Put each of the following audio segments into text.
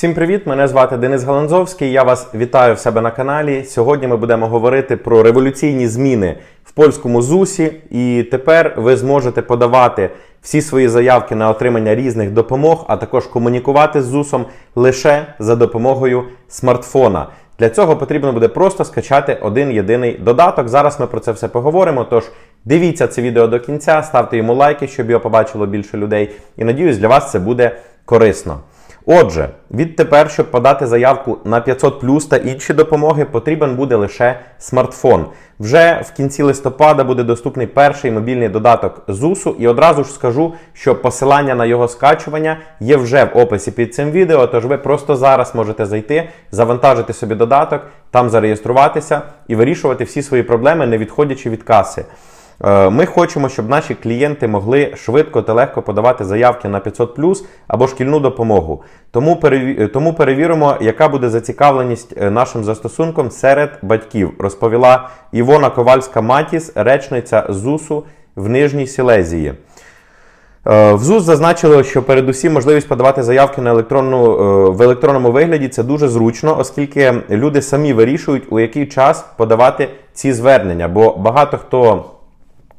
Всім привіт! Мене звати Денис Галанзовський. Я вас вітаю в себе на каналі. Сьогодні ми будемо говорити про революційні зміни в польському ЗУСі. І тепер ви зможете подавати всі свої заявки на отримання різних допомог, а також комунікувати з ЗУСом лише за допомогою смартфона. Для цього потрібно буде просто скачати один єдиний додаток. Зараз ми про це все поговоримо. Тож дивіться це відео до кінця, ставте йому лайки, щоб його побачило більше людей. І надіюсь, для вас це буде корисно. Отже, відтепер, щоб подати заявку на 500 та інші допомоги, потрібен буде лише смартфон. Вже в кінці листопада буде доступний перший мобільний додаток ЗУСу, і одразу ж скажу, що посилання на його скачування є вже в описі під цим відео. Тож ви просто зараз можете зайти, завантажити собі додаток, там зареєструватися і вирішувати всі свої проблеми, не відходячи від каси. Е, Ми хочемо, щоб наші клієнти могли швидко та легко подавати заявки на 500 або шкільну допомогу. Тому переві- тому перевіримо, яка буде зацікавленість е, нашим застосунком серед батьків, розповіла Івона Ковальська Матіс, речниця ЗУСу в Нижній Сілезії. Е, В ЗУС зазначили, що передусім можливість подавати заявки на електронну, е, в електронному вигляді це дуже зручно, оскільки люди самі вирішують, у який час подавати ці звернення. Бо багато хто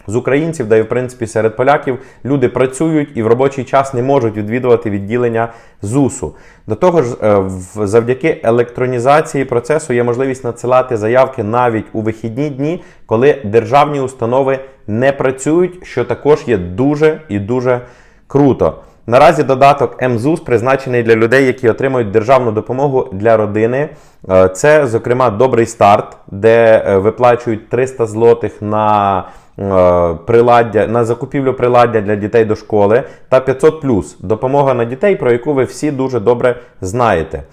з українців, да і в принципі серед поляків, люди працюють і в робочий час не можуть відвідувати відділення ЗУСу. До того ж, е, завдяки електронізації процесу є можливість надсилати заявки навіть у вихідні дні, коли державні установи не працюють, що також є дуже і дуже круто. Наразі додаток МЗУС призначений для людей, які отримують державну допомогу для родини. Е, Це, зокрема, добрий старт, де е, виплачують 300 злотих на е, приладдя на закупівлю приладдя для дітей до школи та 500 допомога на дітей, про яку ви всі дуже добре знаєте.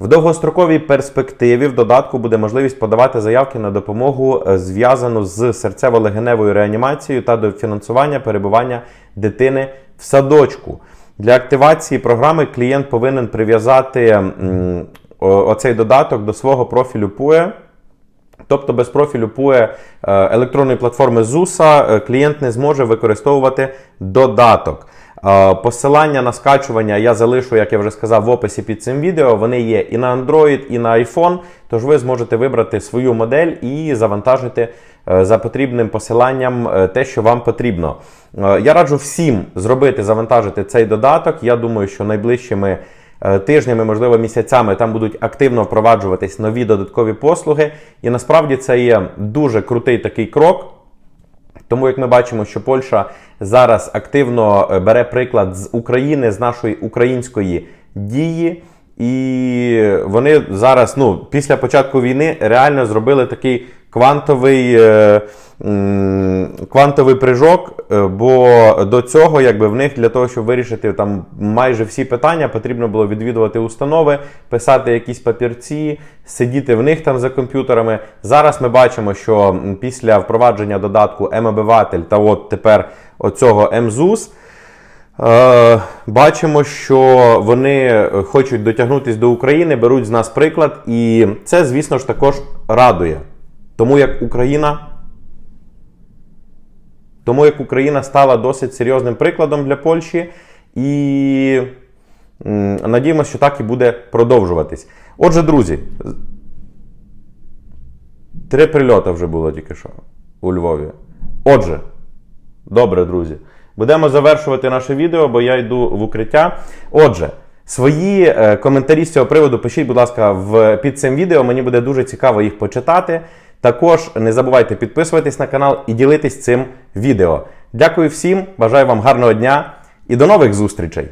В довгостроковій перспективі в додатку буде можливість подавати заявки на допомогу, зв'язану з серцево-легеневою реанімацією та до фінансування перебування дитини в садочку. Для активації програми клієнт повинен прив'язати оцей додаток до свого профілю PUE. Тобто без профілю PUE е, електронної платформи ZUSA е, клієнт не зможе використовувати додаток. Е, Посилання на скачування я залишу, як я вже сказав, в описі під цим відео. Вони є і на Android, і на iPhone. Тож ви зможете вибрати свою модель і завантажити е, за потрібним посиланням е, те, що вам потрібно. Я раджу всім зробити, завантажити цей додаток. Я думаю, що найближчими тижнями, можливо, місяцями там будуть активно впроваджуватись нові додаткові послуги. І насправді це є дуже крутий такий крок. Тому, як ми бачимо, що Польща зараз активно е, бере приклад з України, з нашої української дії, і вони зараз, ну, після початку війни, реально зробили такий квантовий, е, квантовий прыжок, е, бо до цього, якби в них для того, щоб вирішити там майже всі питання, потрібно було відвідувати установи, писати якісь папірці, сидіти в них там за комп'ютерами. Зараз ми бачимо, що після впровадження додатку М-обиватель та от тепер оцього МЗУС. Е, Бачимо, що вони хочуть дотягнутися до України, беруть з нас приклад, і це, звісно ж, також радує. Тому як Україна. Тому як Україна стала досить серйозним прикладом для Польщі, і надіємося, що так і буде продовжуватись. Отже, друзі, три прильоти вже було тільки що у Львові. Отже, Добре, друзі. Будемо завершувати наше відео, бо я йду в укриття. Отже, свої е, коментарі з цього приводу пишіть, будь ласка, в, під цим відео. Мені буде дуже цікаво їх почитати. Також не забувайте підписуватись на канал і ділитись цим відео. Дякую всім, бажаю вам гарного дня і до нових зустрічей!